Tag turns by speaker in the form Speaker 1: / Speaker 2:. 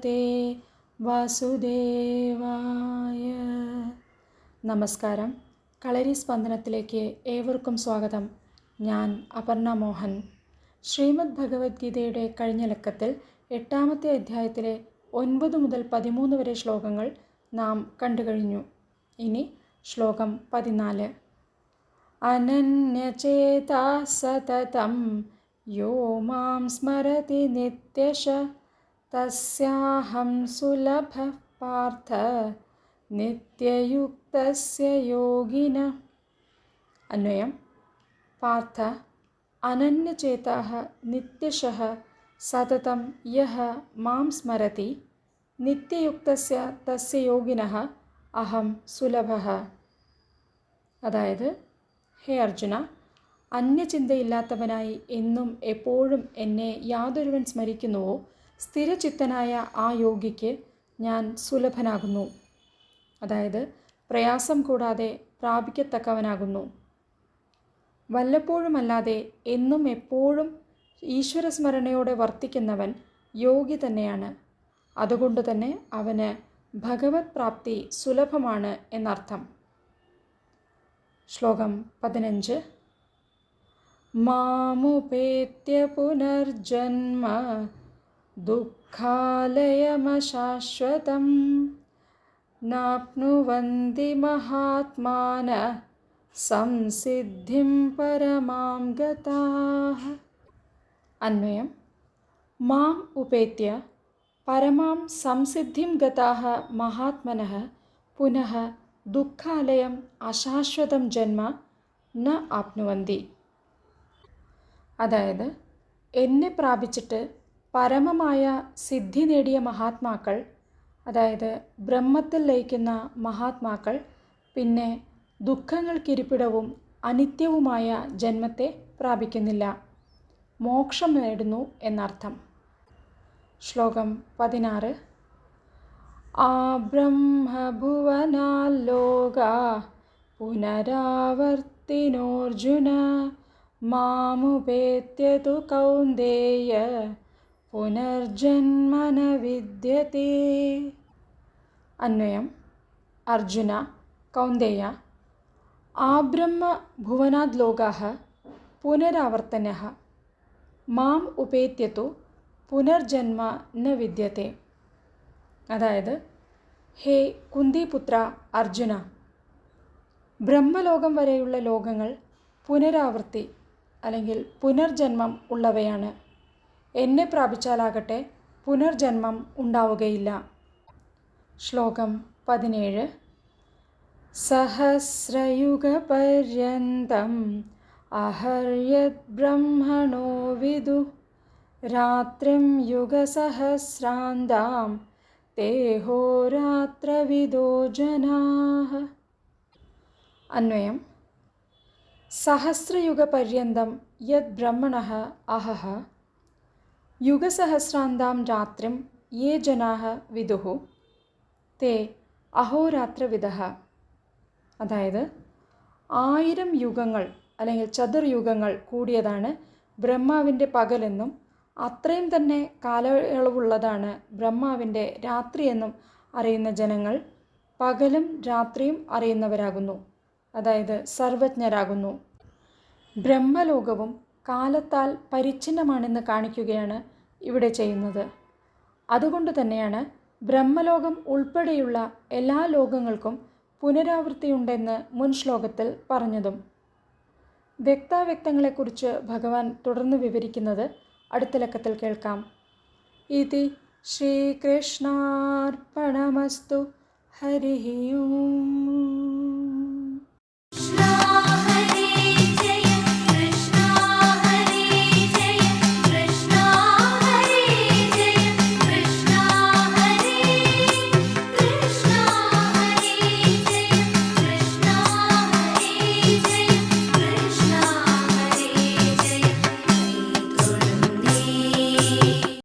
Speaker 1: ഭഗവതേ വാസുദേവായ. നമസ്കാരം. കളരി സ്പന്ദനത്തിലേക്ക് ഏവർക്കും സ്വാഗതം. ഞാൻ അപർണ മോഹൻ. ശ്രീമദ് ഭഗവത്ഗീതയുടെ കഴിഞ്ഞ ലക്കത്തിൽ എട്ടാമത്തെ അധ്യായത്തിലെ ഒൻപത് മുതൽ പതിമൂന്ന് വരെ ശ്ലോകങ്ങൾ നാം കണ്ടുകഴിഞ്ഞു. ഇനി ശ്ലോകം പതിനാല്. അനന്യചേതാ സതതം യോ മാം സ്മരതി നിത്യശ തസ്യാഹം സുലഭ പാർത്ഥ നിത്യയുക്തസ്യ യോഗിന അന്വയം പാർത്ഥ അനന്യചേത നിത്യശ സതതം യഹ മാം സ്മരതി നിത്യയുക്തസ്യ തസ്യ യോഗിന അഹം സുലഭ അതായത് ഹേ അർജുന അന്യചിന്തയില്ലാത്തവനായി എന്നും എപ്പോഴും എന്നെ യാതൊരുവൻ സ്മരിക്കുന്നുവോ? സ്ഥിരചിത്തനായ ആ യോഗിക്ക് ഞാൻ സുലഭനാകുന്നു. അതായത് പ്രയാസം കൂടാതെ പ്രാപിക്കത്തക്കവനാകുന്നു. വല്ലപ്പോഴുമല്ലാതെ എന്നും എപ്പോഴും ഈശ്വരസ്മരണയോടെ വർത്തിക്കുന്നവൻ യോഗി തന്നെയാണ്. അതുകൊണ്ട് തന്നെ അവന് ഭഗവത് പ്രാപ്തി സുലഭമാണ് എന്നർത്ഥം. ശ്ലോകം പതിനഞ്ച്. മാമുപേത്യ പുനർജന്മ ദുഃഖാലയമശാശ്വതം. നാപ്നുവന്തി മഹാത്മാന സംസിദ്ധിം പരമാം ഗതാഹ. അന്വയം. മാം ഉപേത്യ പരമാം സംസിദ്ധിം ഗതാഹ മഹാത്മന പുനഃ ദുഃഖാലയം അശാശ്വതം ജന്മ ന ആപ്നുവന്തി. അതായത് എന്നെ പ്രാപിച്ചിട്ട് പരമമായ സിദ്ധി നേടിയ മഹാത്മാക്കൾ അതായത് ബ്രഹ്മത്തിൽ ലയിക്കുന്ന മഹാത്മാക്കൾ പിന്നെ ദുഃഖങ്ങൾക്കിരിപ്പിടവും അനിത്യവുമായ ജന്മത്തെ പ്രാപിക്കുന്നില്ല. മോക്ഷം നേടുന്നു എന്നർത്ഥം. ശ്ലോകം പതിനാറ്. ആ ബ്രഹ്മഭുവനാലോക പുനരാവർത്തിനോർജുന മാമുപേത്യതു കൗന്ദേയ പുനർജന്മന വിദ്യത്തെ അന്വയം അർജുന കൗന്ദേയ ആബ്രഹ്മ ഭുവനാദ് ലോകാः പുനരാവർത്തനः മാം ഉപേത്യത്തു പുനർജന്മ ന വിദ്യത്തെ അതായത് ഹേ കുന്തിപുത്ര അർജുന ബ്രഹ്മലോകം വരെയുള്ള ലോകങ്ങൾ പുനരാവൃത്തി അല്ലെങ്കിൽ പുനർജന്മം ഉള്ളവയാണ് എന്നെ പ്രാപിച്ചാലാകട്ടെ പുനർജന്മം ഉണ്ടാവുകയില്ല. ശ്ലോകം പതിനേഴ്. സഹസ്രയുഗപര്യന്തം അഹര്യത് ബ്രഹ്മണോ വിദു. രാത്രിം യുഗസഹസ്രാന്താം തേഹോരാത്രവിദോ ജനാഹ. അന്വയം. സഹസ്രയുഗപര്യന്തം യത് ബ്രഹ്മണ അഹഃ. യുഗസഹസ്രാന്താം രാത്രിം യേ ജനാഃ വിദുഃ തേ അഹോരാത്രവിദഃ അതായത് ആയിരം യുഗങ്ങൾ അല്ലെങ്കിൽ ചതുർയുഗങ്ങൾ കൂടിയതാണ് ബ്രഹ്മാവിന്റെ പകലെന്നും അത്രയും തന്നെ കാലയളവുള്ളതാണ് ബ്രഹ്മാവിന്റെ രാത്രിയെന്നും അറിയുന്ന ജനങ്ങൾ പകലും രാത്രിയും അറിയുന്നവരാകുന്നു. അതായത് സർവജ്ഞരാകുന്നു. ബ്രഹ്മലോകവും കാലത്താൽ പരിച്ഛിന്നമാണെന്ന് കാണിക്കുകയാണ് ഇവിടെ ചെയ്യുന്നത്. അതുകൊണ്ട് തന്നെയാണ് ബ്രഹ്മലോകം ഉൾപ്പെടെയുള്ള എല്ലാ ലോകങ്ങൾക്കും പുനരാവൃത്തിയുണ്ടെന്ന് മുൻ ശ്ലോകത്തിൽ പറഞ്ഞതും. വ്യക്താവ്യക്തങ്ങളെക്കുറിച്ച് ഭഗവാൻ തുടർന്ന് വിവരിക്കുന്നത് അടുത്ത ലക്കത്തിൽ കേൾക്കാം. ഇതി ശ്രീകൃഷ്ണാർപ്പണമസ്തു ഹരി ഓം